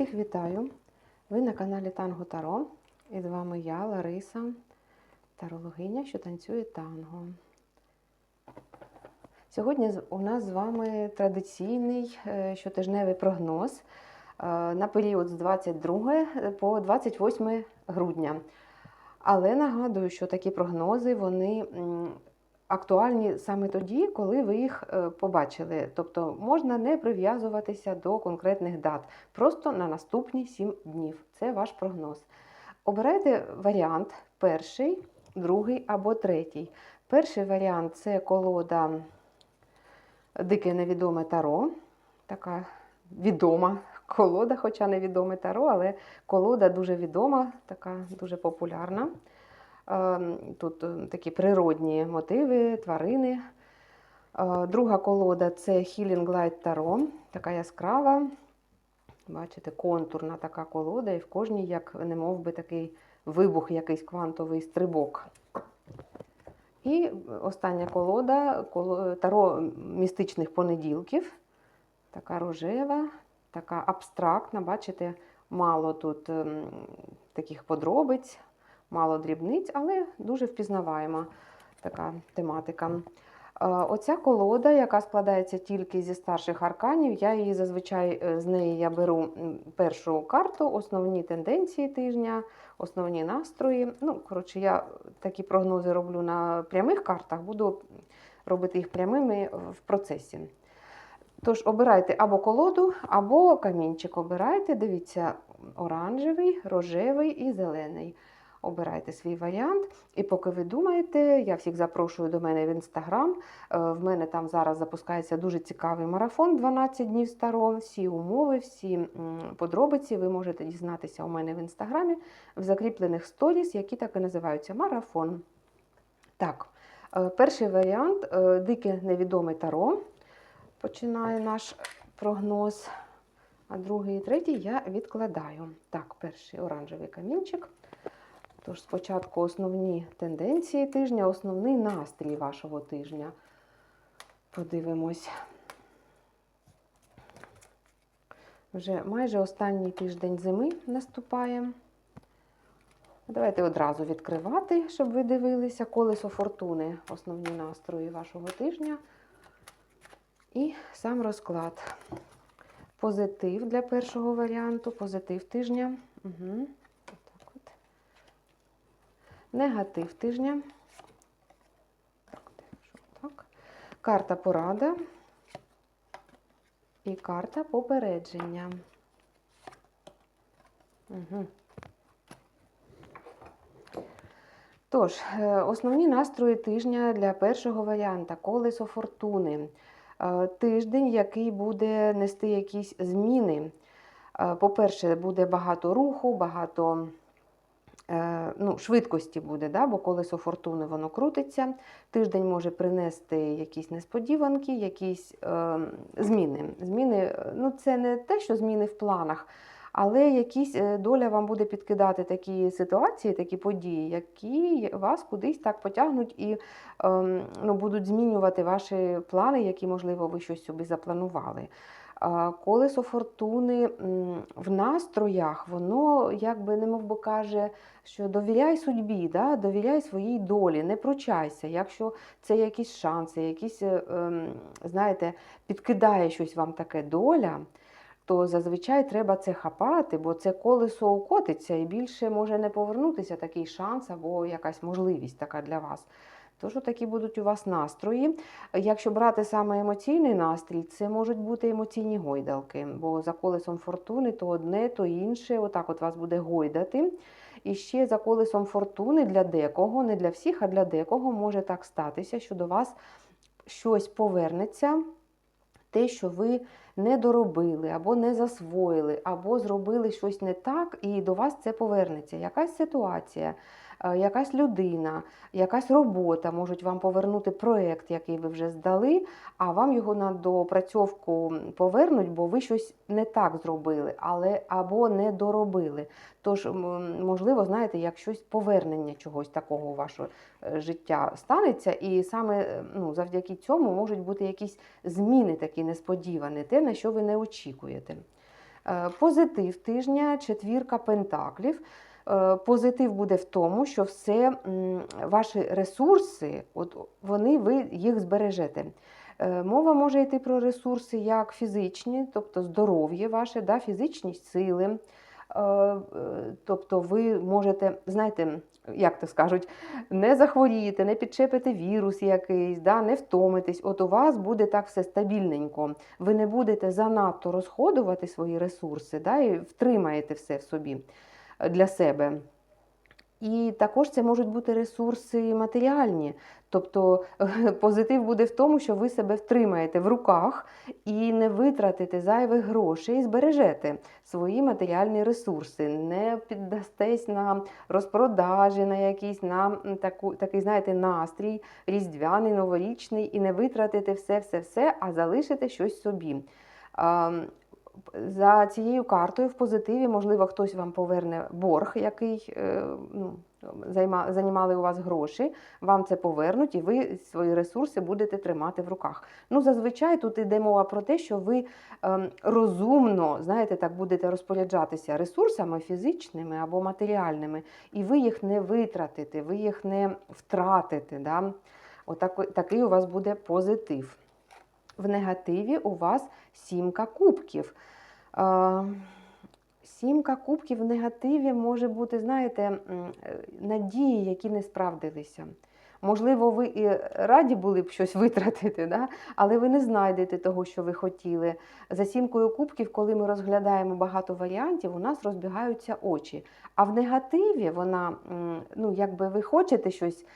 Всіх вітаю! Ви на каналі Танго Таро. І з вами я, Лариса, тарологиня, що танцює танго. Сьогодні у нас з вами традиційний е, щотижневий прогноз е, на період з 22 по 28 грудня. Але нагадую, що такі прогнози вони актуальні саме тоді, коли ви їх е, побачили. Тобто можна не прив'язуватися до конкретних дат, просто на наступні 7 днів. Це ваш прогноз. Обирайте варіант перший, другий або третій. Перший варіант це колода Дике невідоме таро. Така відома колода, хоча невідоме таро, але колода дуже відома, така дуже популярна. Ем, Тут е, такі природні мотиви, тварини. Е, Друга колода це Healing Light Tarot, така яскрава. Бачите, контурна така колода, і в кожній, як немов би такий вибух, якийсь квантовий стрибок. І остання колода таро містичних понеділків. Така рожева, така абстрактна. Бачите, мало тут ем, таких подробиць, мало дрібниць, але дуже впізнаваема така тематика. Е, Оця колода, яка складається тільки зі старших арканів, я її зазвичай е, з неї я беру першу карту, основні тенденції тижня, основні настрої. Ну, коротше, я такі прогнози роблю на прямих картах, буду робити їх прямими в процесі. Тож обирайте або колоду, або камінчик. Обирайте, дивіться, оранжевий, рожевий і зелений. Обирайте свій варіант. І поки ви думаєте, я всіх запрошую до мене в інстаграм. Е, В мене там зараз запускається дуже цікавий марафон 12 днів старо. Всі умови, всі подробиці ви можете дізнатися у мене в інстаграмі в закріплених сторіс, які так і називаються марафон. Так, е, перший варіант е, дике невідоме таро. Починає наш прогноз. А другий і третій я відкладаю. Так, перший оранжевий камінчик. Тож спочатку основні тенденції тижня, основний настрій вашого тижня. Подивимось. Вже майже останній тиждень зими наступає. Давайте одразу відкривати, щоб ви дивилися колесо фортуни, основні настрої вашого тижня. І сам розклад. Позитив для першого варіанту, позитив тижня. Угу. Негатив тижня. Карта порада і карта попередження. Угу. Тож, е, основні настрої тижня для першого варіанта колесо фортуни. Е, Тиждень, який буде нести якісь зміни. Е, По-перше, буде багато руху, багато ну, швидкості буде, да? бо колесо фортуни воно крутиться. Тиждень може принести якісь несподіванки, якісь е, зміни. Зміни, е, ну, це не те, що зміни в планах, але якісь е, доля вам буде підкидати такі ситуації, такі події, які вас кудись так потягнуть і ем, ну, будуть змінювати ваші плани, які, можливо, ви щось собі запланували. Колесо фортуни в настроях, воно якби немов би каже, що довіряй судьбі, да? довіряй своїй долі, не пручайся. Якщо це якісь шанси, якісь, е, ем, знаєте, підкидає щось вам таке доля, то зазвичай треба це хапати, бо це колесо укотиться і більше може не повернутися такий шанс або якась можливість така для вас. Тож такі будуть у вас настрої. Якщо брати саме емоційний настрій, це можуть бути емоційні гойдалки, бо за колесом фортуни то одне, то інше, отак от вас буде гойдати. І ще за колесом фортуни для декого, не для всіх, а для декого може так статися, що до вас щось повернеться, те, що ви не доробили, або не засвоїли, або зробили щось не так, і до вас це повернеться. Якась ситуація, якась людина, якась робота можуть вам повернути проєкт, який ви вже здали, а вам його на допрацьовку повернуть, бо ви щось не так зробили, але або не доробили. Тож, можливо, знаєте, як щось повернення чогось такого у ваше е, життя станеться, і саме е, ну, завдяки цьому можуть бути якісь зміни такі несподівані, те, на що ви не очікуєте. Е, Позитив тижня, четвірка пентаклів. Е, Позитив буде в тому, що все ваші ресурси, от вони ви їх збережете. Е, Мова може йти про ресурси як фізичні, тобто здоров'я ваше, да, фізичні сили. Е, Тобто ви можете, знаєте, як то скажуть, не захворіти, не підчепити вірус якийсь, да, не втомитись. От у вас буде так все стабільненько. Ви не будете занадто розходувати свої ресурси да, і втримаєте все в собі для себе. І також це можуть бути ресурси матеріальні. Тобто позитив буде в тому, що ви себе втримаєте в руках і не витратите зайвих грошей, і збережете свої матеріальні ресурси, не піддастесь на розпродажі, на якийсь на таку, такий, знаєте, настрій, різдвяний, новорічний, і не витратите все-все-все, а залишите щось собі. За цією картою в позитиві, можливо, хтось вам поверне борг, який е, ну, займа, займали у вас гроші, вам це повернуть, і ви свої ресурси будете тримати в руках. Ну, зазвичай тут йде мова про те, що ви ем, розумно, знаєте, так будете розпоряджатися ресурсами фізичними або матеріальними, і ви їх не витратите, ви їх не втратите. Да? Отак, такий у вас буде позитив. В негативі у вас сімка кубків. Е, Сімка кубків в негативі може бути, знаєте, е, надії, які не справдилися. Можливо, ви і раді були б щось витратити, да? але ви не знайдете того, що ви хотіли. За сімкою кубків, коли ми розглядаємо багато варіантів, у нас розбігаються очі. А в негативі вона, ну, якби ви хочете щось.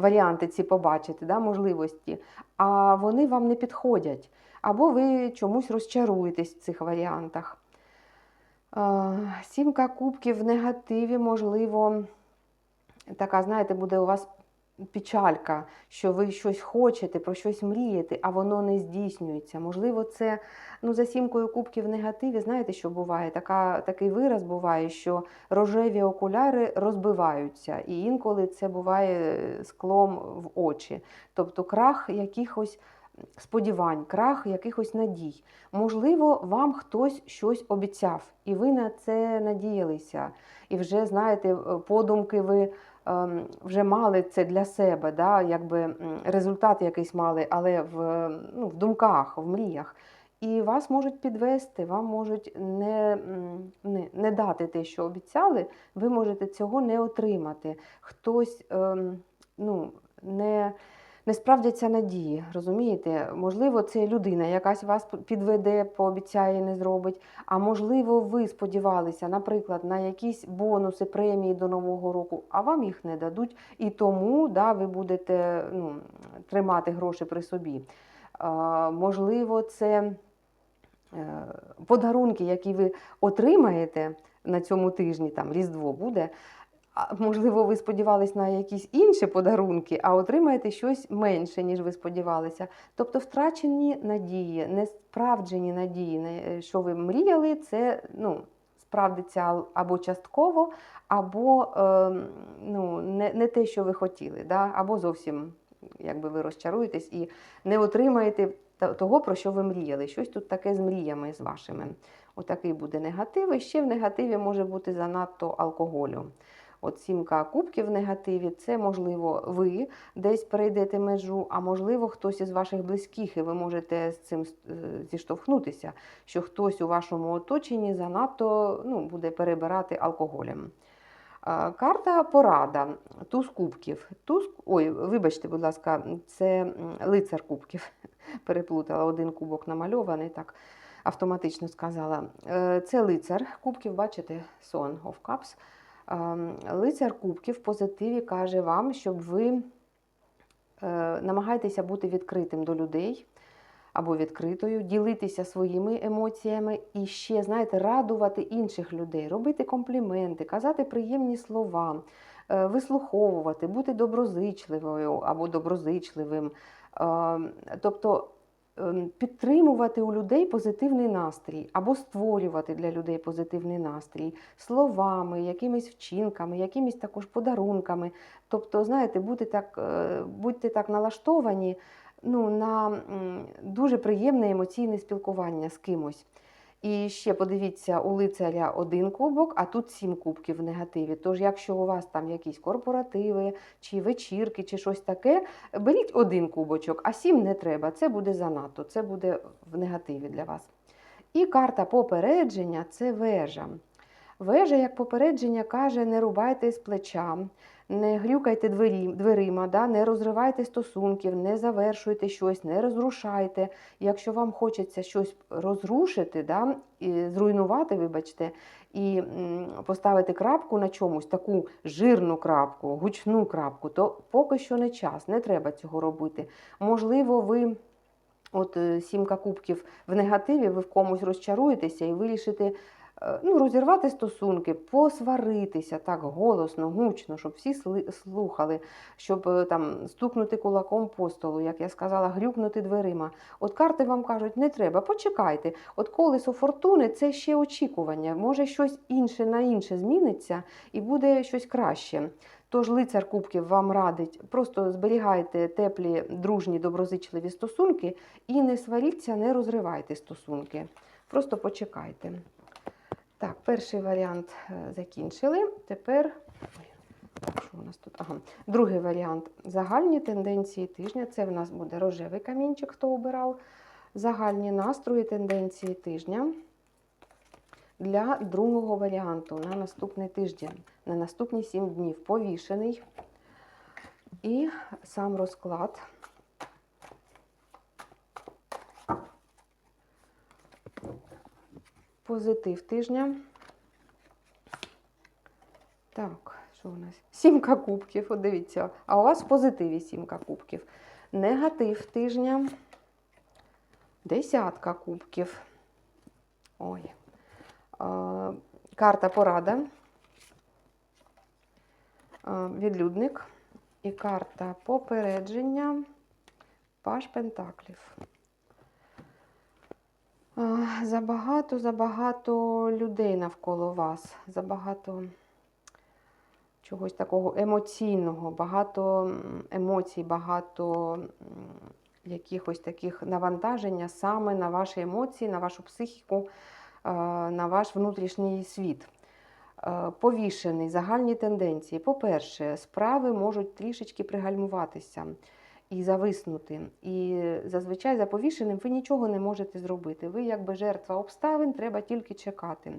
Варіанти ці побачити, да, можливості, а вони вам не підходять. Або ви чомусь розчаруєтесь в цих варіантах. Сімка кубків в негативі, можливо, така, знаєте, буде у вас печалька, що ви щось хочете, про щось мрієте, а воно не здійснюється. Можливо, це ну, за сімкою кубків в негативі, знаєте, що буває? Така, такий вираз буває, що рожеві окуляри розбиваються, і інколи це буває склом в очі. Тобто крах якихось сподівань, крах якихось надій. Можливо, вам хтось щось обіцяв, і ви на це надіялися. І вже, знаєте, подумки ви вже мали це для себе, да? якби результат якийсь мали, але в, ну, в думках, в мріях. І вас можуть підвести, вам можуть не, не, не дати те, що обіцяли, ви можете цього не отримати. Хтось ем, ну, не не справдяться надії, розумієте? Можливо, це людина якась вас підведе, пообіцяє, не зробить. А можливо, ви сподівалися, наприклад, на якісь бонуси, премії до Нового року, а вам їх не дадуть, і тому да, ви будете ну, тримати гроші при собі. А, можливо, це е, подарунки, які ви отримаєте на цьому тижні, там Різдво буде. Можливо, ви сподівались на якісь інші подарунки, а отримаєте щось менше, ніж ви сподівалися. Тобто втрачені надії, несправджені надії, що ви мріяли, це ну, справдиться або частково, або е, ну, не, не те, що ви хотіли, да? або зовсім якби ви розчаруєтесь і не отримаєте того, про що ви мріяли. Щось тут таке з мріями з вашими. Отакий буде негатив. І ще в негативі може бути занадто алкоголю. От сімка кубків в негативі, це можливо ви десь перейдете межу, а можливо хтось із ваших близьких, і ви можете з цим е, зіштовхнутися, що хтось у вашому оточенні занадто ну, буде перебирати алкоголем. Карта порада, туз кубків. Туз, ой, вибачте, будь ласка, це лицар кубків. Переплутала один кубок намальований, так автоматично сказала. Е, Це лицар кубків, бачите, Son of Cups. Ем, Лицар Кубків в позитиві каже вам, щоб ви е, намагаєтеся бути відкритим до людей або відкритою, ділитися своїми емоціями і ще, знаєте, радувати інших людей, робити компліменти, казати приємні слова, е, вислуховувати, бути доброзичливою або доброзичливим. Ем, Тобто підтримувати у людей позитивний настрій, або створювати для людей позитивний настрій словами, якимись вчинками, якимись також подарунками. Тобто, знаєте, бути так, е, будьте так налаштовані ну, на дуже приємне емоційне спілкування з кимось. І ще подивіться, у лицаря один кубок, а тут сім кубків в негативі. Тож, якщо у вас там якісь корпоративи, чи вечірки, чи щось таке, беріть один кубочок, а сім не треба. Це буде занадто, це буде в негативі для вас. І карта попередження це вежа. Вежа, як попередження, каже: не рубайте з плеча, не грюкайте двері, дверима, да, не розривайте стосунків, не завершуйте щось, не розрушайте. Якщо вам хочеться щось розрушити, да, і зруйнувати, вибачте, і поставити крапку на чомусь, таку жирну крапку, гучну крапку, то поки що не час, не треба цього робити. Можливо, ви. От е, сімка кубків в негативі, ви в комусь розчаруєтеся і вирішите ну, розірвати стосунки, посваритися так голосно, гучно, щоб всі слухали, щоб е, там стукнути кулаком по столу, як я сказала, грюкнути дверима. От карти вам кажуть, не треба, почекайте. От колесо фортуни це ще очікування. Може щось інше на інше зміниться і буде щось краще. Тож лицар кубків вам радить, просто зберігайте теплі, дружні, доброзичливі стосунки і не сваріться, не розривайте стосунки. Просто почекайте. Так, перший варіант е, закінчили. Тепер що у нас тут? Ага. Другий варіант загальні тенденції тижня. Це в нас буде рожевий камінчик, хто обирав. Загальні настрої тенденції тижня для другого варіанту на наступний тиждень, на наступні 7 днів повішений. І сам розклад. Позитив тижня. Так, що у нас? Сімка кубків, от дивіться. А у вас в позитиві сімка кубків. Негатив тижня. Десятка кубків. Ой. Е, Карта порада. Е, Відлюдник. І карта попередження. Паш Пентаклів. Забагато, забагато людей навколо вас. Забагато чогось такого емоційного, багато емоцій, багато якихось таких навантаження саме на ваші емоції, на вашу психіку, на ваш внутрішній світ. Повішений, загальні тенденції. По-перше, справи можуть трішечки пригальмуватися і зависнути. І зазвичай за повішеним ви нічого не можете зробити. Ви якби жертва обставин, треба тільки чекати.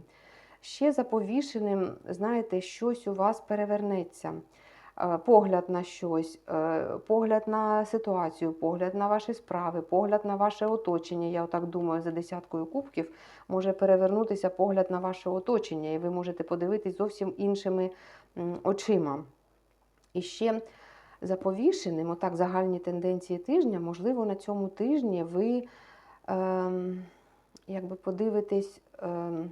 Ще за повішеним, знаєте, щось у вас перевернеться. Е, Погляд на щось, е, погляд на ситуацію, погляд на ваші справи, погляд на ваше оточення. Я отак думаю, за десяткою кубків може перевернутися погляд на ваше оточення, і ви можете подивитись зовсім іншими очима. І ще за повішеним, отак загальні тенденції тижня, можливо, на цьому тижні ви ем, якби подивитесь ем,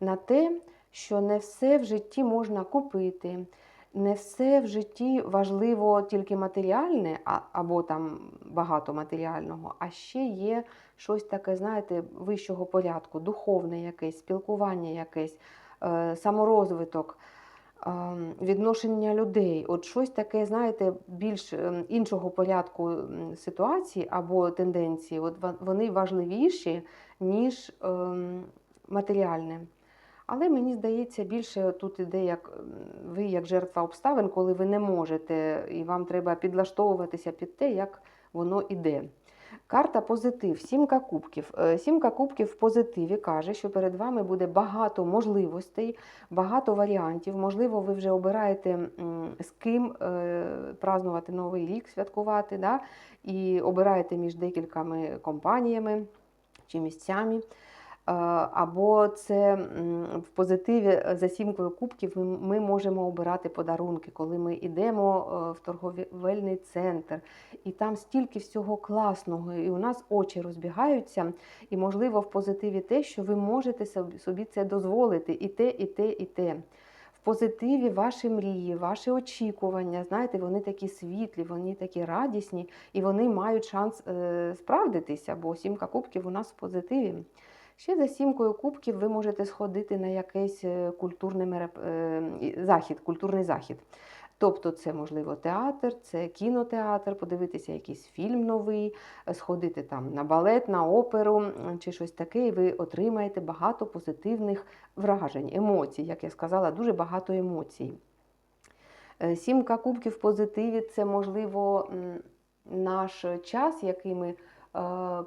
на те, що не все в житті можна купити, не все в житті важливо тільки матеріальне, або там багато матеріального, а ще є щось таке, знаєте, вищого порядку, духовне якесь, спілкування якесь, е, саморозвиток. Відношення людей, от щось таке, знаєте, більш ем, іншого порядку ситуації або тенденції, от вони важливіші, ніж ем, матеріальне. Але мені здається, більше тут іде як ви як жертва обставин, коли ви не можете, і вам треба підлаштовуватися під те, як воно іде. Карта позитив, сімка кубків. Е, Сімка кубків в позитиві каже, що перед вами буде багато можливостей, багато варіантів. Можливо, ви вже обираєте з ким е, празнувати Новий рік, святкувати, да? і обираєте між декількома компаніями чи місцями. Е, Або це в позитиві е, за сімкою кубків ми, можемо обирати подарунки, коли ми йдемо е, в торговельний центр, і там стільки всього класного, і у нас очі розбігаються. І можливо в позитиві те, що ви можете собі- це дозволити, і те, і те, і те. В позитиві ваші мрії, ваші очікування, знаєте, вони такі світлі, вони такі радісні, і вони мають шанс справдитися, бо сімка кубків у нас в позитиві. Ще за сімкою кубків ви можете сходити на якийсь е, культурний мероп- е, захід, культурний захід. Тобто, це можливо театр, це кінотеатр, подивитися якийсь фільм новий, е, сходити там на балет, на оперу чи щось таке, і ви отримаєте багато позитивних вражень, емоцій. Як я сказала, дуже багато емоцій. Сімка кубків в позитиві це можливо наш час, який ми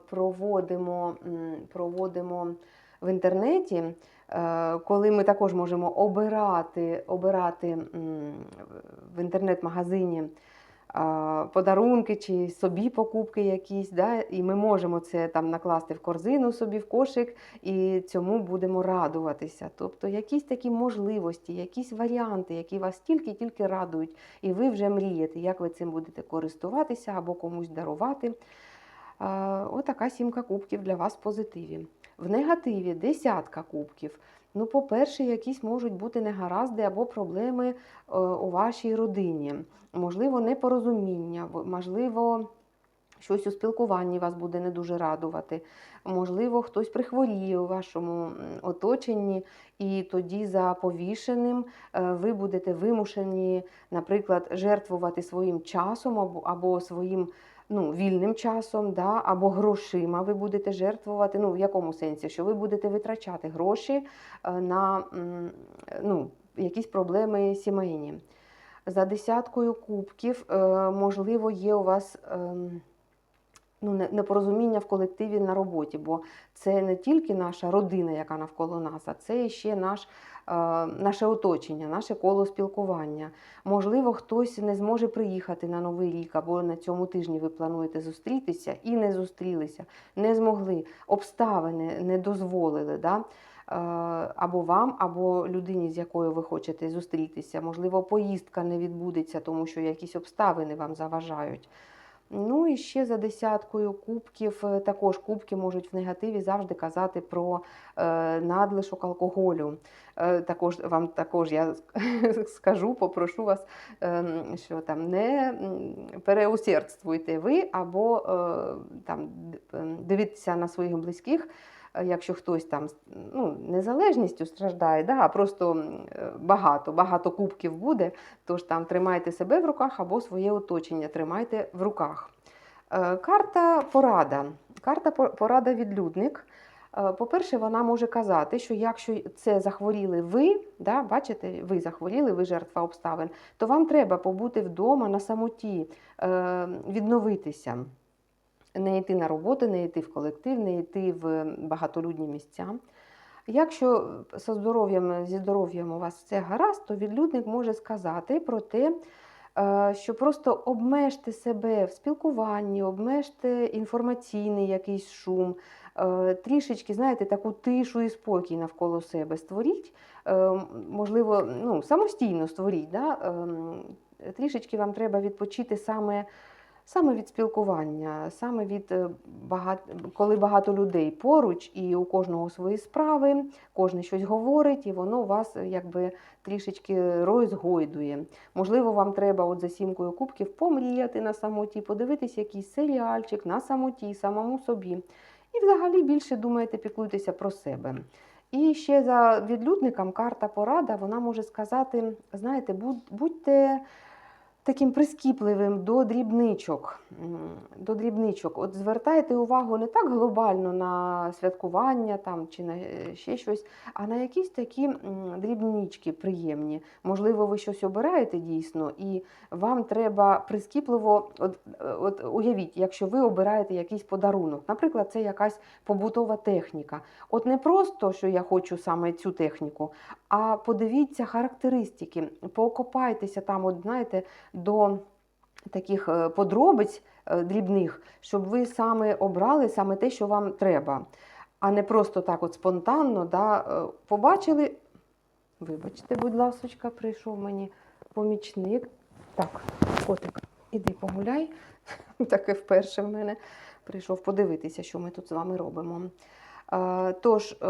проводимо, проводимо в інтернеті, е, коли ми також можемо обирати, обирати в інтернет-магазині подарунки чи собі покупки якісь, да? і ми можемо це там накласти в корзину собі, в кошик, і цьому будемо радуватися. Тобто якісь такі можливості, якісь варіанти, які вас тільки-тільки радують, і ви вже мрієте, як ви цим будете користуватися або комусь дарувати. Отака сімка кубків для вас в позитиві. В негативі десятка кубків. Ну, по-перше, якісь можуть бути негаразди або проблеми е, у вашій родині. Можливо, непорозуміння, можливо, щось у спілкуванні вас буде не дуже радувати. Можливо, хтось прихворіє у вашому оточенні, і тоді за повішеним е, ви будете вимушені, наприклад, жертвувати своїм часом або своїм ну, вільним часом, да, або грошима ви будете жертвувати. Ну, в якому сенсі? Що ви будете витрачати гроші е, на ну, якісь проблеми сімейні. За десяткою кубків, е, можливо, є у вас ем, ну, непорозуміння в колективі на роботі, бо це не тільки наша родина, яка навколо нас, а це ще наш, е, наше оточення, наше коло спілкування. Можливо, хтось не зможе приїхати на Новий рік, або на цьому тижні ви плануєте зустрітися і не зустрілися, не змогли, обставини не дозволили. Да? Е, Або вам, або людині, з якою ви хочете зустрітися. Можливо, поїздка не відбудеться, тому що якісь обставини вам заважають. Ну і ще за десяткою кубків, е, також кубки можуть в негативі завжди казати про е, надлишок алкоголю. Е, також вам також я скажу, попрошу вас, е, що там не переусердствуйте ви, або там дивіться на своїх близьких. Е, Якщо хтось там ну, незалежністю страждає, да, просто е, багато, багато кубків буде, Тож там тримайте себе в руках або своє оточення тримайте в руках. Е, Карта порада. Карта порада відлюдник. По-перше, вона може казати, що якщо це захворіли ви, да, бачите, ви захворіли, ви жертва обставин, то вам треба побути вдома на самоті, відновитися. Не йти на роботу, не йти в колектив, не йти в багатолюдні місця. Якщо зі здоров'ям, зі здоров'ям у вас все гаразд, то відлюдник може сказати про те, е, що просто обмежте себе в спілкуванні, обмежте інформаційний якийсь шум, е, трішечки, знаєте, таку тишу і спокій навколо себе створіть. Е, Можливо, ну, самостійно створіть. Да? ем, Трішечки вам треба відпочити саме. Саме від спілкування, саме від е, багат... коли багато людей поруч, і у кожного свої справи, кожен щось говорить, і воно вас е, якби трішечки розгойдує. Можливо, вам треба от за сімкою кубків помріяти на самоті, подивитись якийсь серіальчик на самоті, самому собі. І взагалі більше думаєте, піклуйтеся про себе. І ще за відлюдником карта порада вона може сказати: знаєте, будь- будьте таким прискіпливим до дрібничок. До дрібничок. От звертайте увагу не так глобально на святкування там, чи на е, ще щось, а на якісь такі дрібнички приємні. Можливо, ви щось обираєте дійсно, і вам треба прискіпливо, от, е, от уявіть, якщо ви обираєте якийсь подарунок, наприклад, це якась побутова техніка. От не просто, що я хочу саме цю техніку, а подивіться характеристики, покопайтеся там, от знаєте, до таких е, подробиць е, дрібних, щоб ви саме обрали саме те, що вам треба, а не просто так от спонтанно да, е, побачили. Вибачте, будь ласочка, прийшов мені помічник. Так, котик, іди погуляй. Таке вперше в мене прийшов подивитися, що ми тут з вами робимо. Е, Тож е,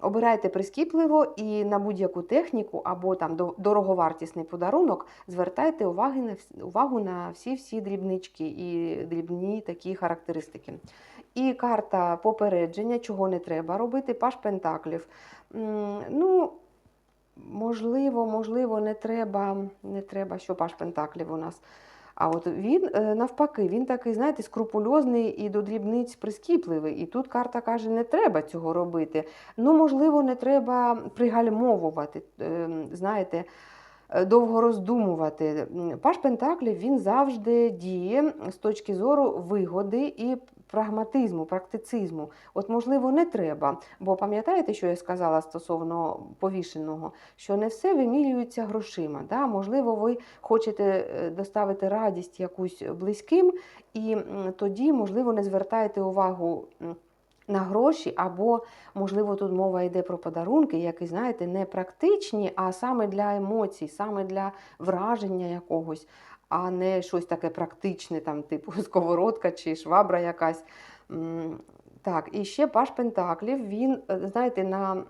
обирайте прискіпливо і на будь-яку техніку або там дороговартісний подарунок звертайте уваги на увагу на всі-всі дрібнички і дрібні такі характеристики. І карта попередження, чого не треба робити, паш пентаклів. Ну, можливо, можливо, не треба, не треба, що паш Пентаклів у нас. А от він е, навпаки, він такий, знаєте, скрупульозний і до дрібниць прискіпливий. І тут карта каже, не треба цього робити. Ну, можливо, не треба пригальмовувати, е, знаєте, е, довго роздумувати. Паш Пентаклів він завжди діє з точки зору вигоди і прагматизму, практицизму. От, можливо, не треба. Бо пам'ятаєте, що я сказала стосовно повішеного? Що не все вимірюється грошима. Да? Можливо, ви хочете е, доставити радість якусь близьким, і тоді, можливо, не звертаєте увагу. На гроші, або, можливо, тут мова йде про подарунки, які, знаєте, не практичні, а саме для емоцій, саме для враження якогось, а не щось таке практичне, там, типу сковородка чи швабра якась. Так, і ще Паш Пентаклів, він, е, знаєте, на,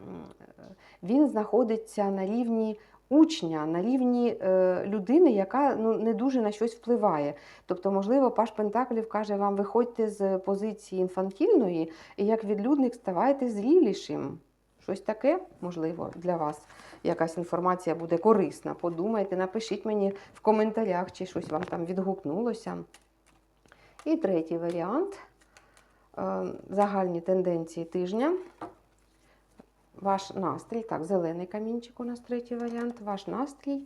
він знаходиться на рівні учня, на рівні е, людини, яка ну, не дуже на щось впливає. Тобто, можливо, Паш Пентаклів каже вам, виходьте з позиції інфантільної і як відлюдник ставайте зрілішим. Щось таке, можливо, для вас якась інформація буде корисна. Подумайте, напишіть мені в коментарях, чи щось вам там відгукнулося. І третій варіант е, загальні тенденції тижня. Ваш настрій, так, зелений камінчик у нас третій варіант. Ваш настрій,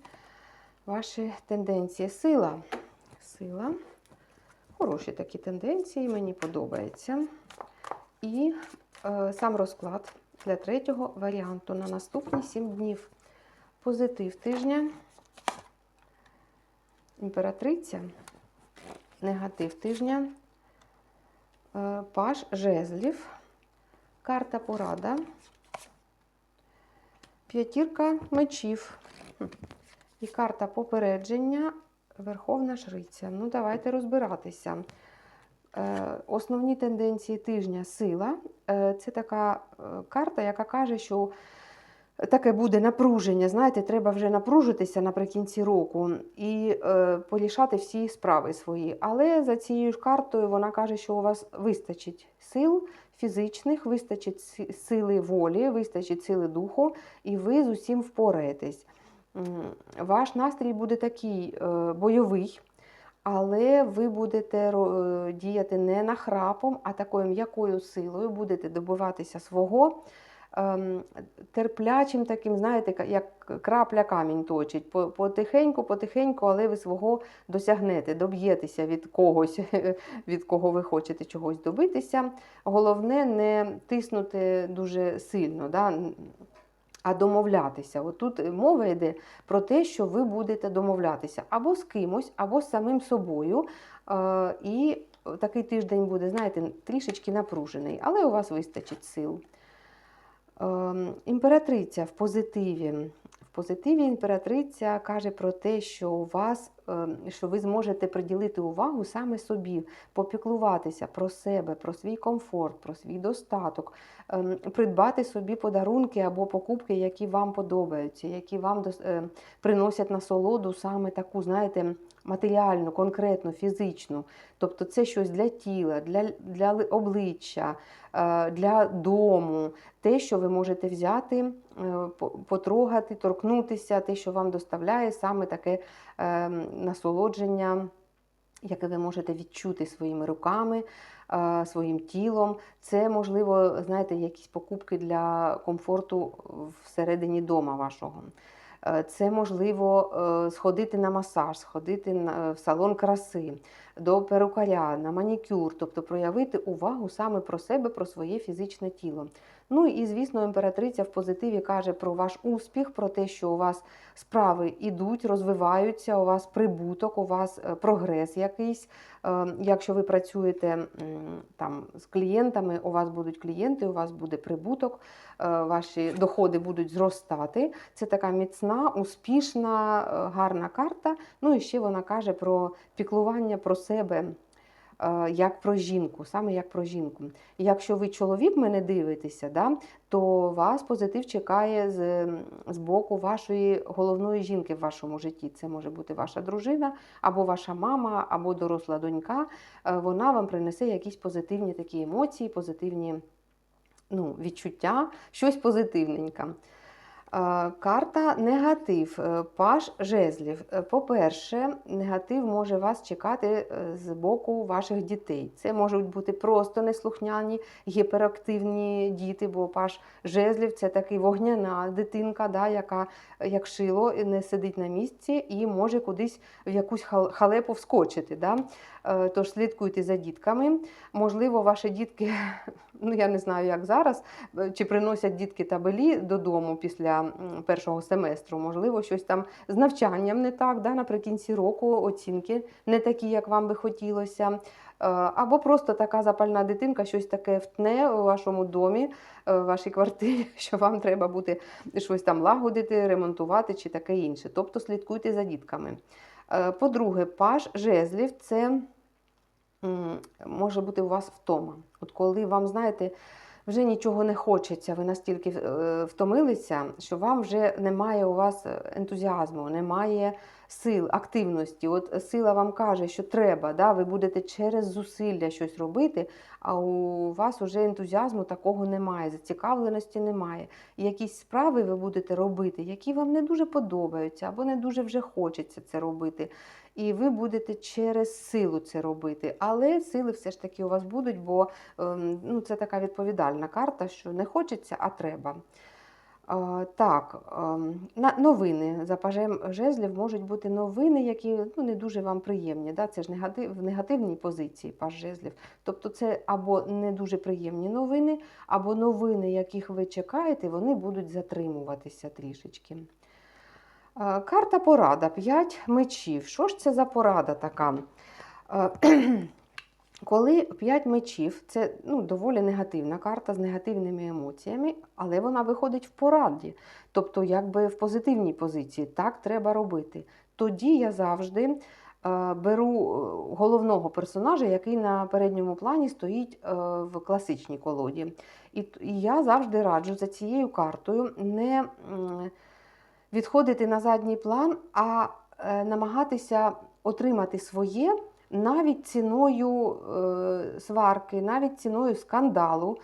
ваші тенденції. Сила. Сила. Хороші такі тенденції, мені подобається. І е, сам розклад для третього варіанту на наступні 7 днів. Позитив тижня. Імператриця. Негатив тижня. Е, Паш жезлів. Карта порада. П'ятірка мечів. І карта попередження. Верховна Жриця. Ну, давайте розбиратися. Е, Основні тенденції тижня сила. Е, Це така е, карта, яка каже, що таке буде напруження. Знаєте, треба вже напружитися наприкінці року і порішати всі справи свої. Але за цією ж картою вона каже, що у вас вистачить сил фізичних, вистачить сили волі, вистачить сили духу, і ви з усім впораєтесь. Ваш настрій буде такий бойовий. Але ви будете е, діяти не нахрапом, а такою м'якою силою, будете добиватися свого ем, терплячим таким, знаєте, як крапля камінь точить. Потихеньку, потихеньку, але ви свого досягнете, доб'єтеся від когось, від кого ви хочете чогось добитися. Головне не тиснути дуже сильно. Да? А домовлятися. От тут мова йде про те, що ви будете домовлятися або з кимось, або з самим собою. Е, І такий тиждень буде, знаєте, трішечки напружений, але у вас вистачить сил. Ем, Імператриця в позитиві. В позитиві імператриця каже про те, що у вас, що ви зможете приділити увагу саме собі, попіклуватися про себе, про свій комфорт, про свій достаток, ем, придбати собі подарунки або покупки, які вам подобаються, які вам е, приносять насолоду саме таку, знаєте, матеріальну, конкретну, фізичну. Тобто це щось для тіла, для, для обличчя, е, для дому, те, що ви можете взяти, е, потрогати, торкнутися, те, що вам доставляє саме таке насолодження, яке ви можете відчути своїми руками, е, своїм тілом. Це, можливо, знаєте, якісь покупки для комфорту всередині дома вашого. Е, Це можливо е, сходити на масаж, сходити в салон краси, до перукаря, на манікюр, тобто проявити увагу саме про себе, про своє фізичне тіло. Ну і звісно, імператриця в позитиві каже про ваш успіх, про те, що у вас справи ідуть, розвиваються, у вас прибуток, у вас е, прогрес якийсь. Е, Якщо ви працюєте там з клієнтами, у вас будуть клієнти, у вас буде прибуток, е, ваші доходи будуть зростати. Це така міцна, успішна, гарна карта. Ну і ще вона каже про піклування про себе. Е, Як про жінку, саме як про жінку. Якщо ви чоловік мене дивитеся, да, то вас позитив чекає з, з боку вашої головної жінки в вашому житті. Це може бути ваша дружина, або ваша мама, або доросла донька. Е, Вона вам принесе якісь позитивні такі емоції, позитивні ну, відчуття, щось позитивненьке. Карта негатив, е, паш жезлів. Е, По-перше, негатив може вас чекати е, з боку ваших дітей. Це можуть бути просто неслухняні, гіперактивні діти, бо паш жезлів це такий вогняна дитинка, да, яка як шило не сидить на місці і може кудись в якусь хал- халепу вскочити. Да? Тож слідкуйте за дітками. Можливо, ваші дітки, ну я не знаю, як зараз, чи приносять дітки табелі додому після першого семестру. Можливо, щось там з навчанням не так, да? наприкінці року оцінки не такі, як вам би хотілося. Е, Або просто така запальна дитинка щось таке втне у вашому домі, е, в вашій квартирі, що вам треба буде щось там лагодити, ремонтувати чи таке інше. Тобто слідкуйте за дітками. Е, По-друге, паш жезлів це може бути у вас втома. От коли вам, знаєте, вже нічого не хочеться, ви настільки е, втомилися, що вам вже немає у вас ентузіазму, немає сил, активності. От сила вам каже, що треба, да, ви будете через зусилля щось робити, а у вас вже ентузіазму такого немає, зацікавленості немає. І якісь справи ви будете робити, які вам не дуже подобаються, або не дуже вже хочеться це робити. І ви будете через силу це робити. Але сили все ж таки у вас будуть, бо ем, ну, це така відповідальна карта, що не хочеться, а треба. Так, ем, новини за пажем жезлів можуть бути новини, які ну, не дуже вам приємні. Да? Це ж негатив, в негативній позиції паж жезлів. Тобто це або не дуже приємні новини, або новини, яких ви чекаєте, вони будуть затримуватися трішечки. Карта порада 5 мечів. Що ж це за порада така? Коли 5 мечів, це ну, доволі негативна карта з негативними емоціями, але вона виходить в пораді, тобто якби в позитивній позиції. Так треба робити. Тоді я завжди беру е, головного персонажа, який на передньому плані стоїть е, в класичній колоді. І, я завжди раджу за цією картою не відходити на задній план, а е, намагатися отримати своє навіть ціною е, сварки, навіть ціною скандалу.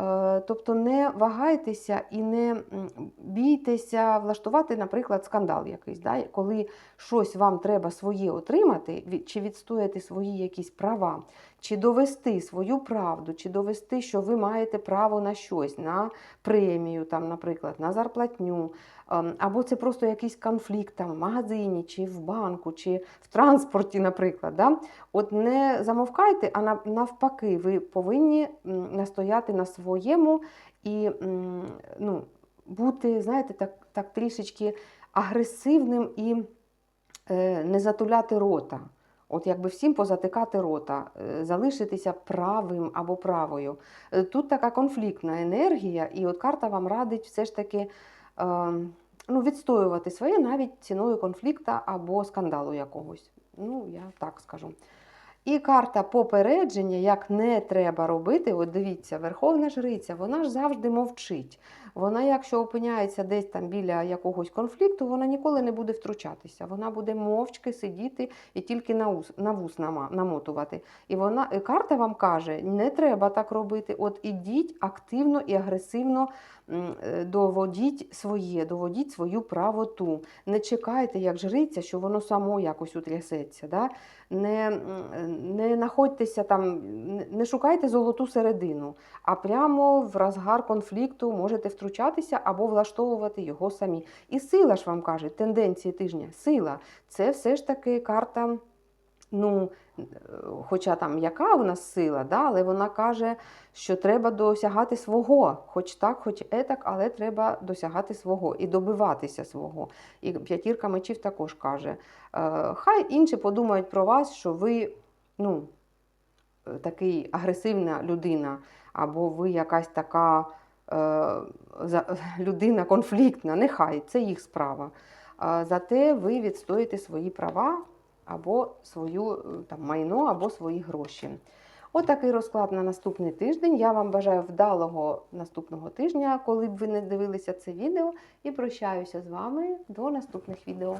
Е, Тобто не вагайтеся і не бійтеся влаштувати, наприклад, скандал якийсь, да? коли щось вам треба своє отримати, чи відстояти свої якісь права, чи довести свою правду, чи довести, що ви маєте право на щось, на премію, там, наприклад, на зарплатню, або це просто якийсь конфлікт там, в магазині, чи в банку, чи в транспорті, наприклад. Да? От не замовкайте, а навпаки, ви повинні настояти на своєму і ну, бути, знаєте, так, так трішечки агресивним і е, не затуляти рота. От якби всім позатикати рота, е, залишитися правим або правою. Е, Тут така конфліктна енергія, і от карта вам радить все ж таки ну, відстоювати своє навіть ціною конфлікту або скандалу якогось. Ну, я так скажу. І карта попередження, як не треба робити. От дивіться, Верховна Жриця, вона ж завжди мовчить. Вона, якщо опиняється десь там біля якогось конфлікту, вона ніколи не буде втручатися. Вона буде мовчки сидіти і тільки на, ус, на вус намотувати. І вона і карта вам каже: не треба так робити. От ідіть активно і агресивно доводіть своє, доводіть свою правоту. Не чекайте, як жриця, що воно само якось утрясеться. Да? Не, не знаходьтеся там, не шукайте золоту середину, а прямо в розгар конфлікту можете втручатися або влаштовувати його самі. І сила ж вам каже, тенденції тижня, сила це все ж таки карта. Ну, хоча там яка у нас сила, да, але вона каже, що треба досягати свого, хоч так, хоч етак, але треба досягати свого і добиватися свого. І п'ятірка мечів також каже: е, хай інші подумають про вас, що ви ну, е, такий агресивна людина, або ви якась така е, людина конфліктна. Нехай це їх справа. Зате ви відстоїте свої права або свою е, там, майно, або свої гроші. Отакий розклад на наступний тиждень. Я вам бажаю вдалого наступного тижня, коли б ви не дивилися це відео, і прощаюся з вами до наступних відео.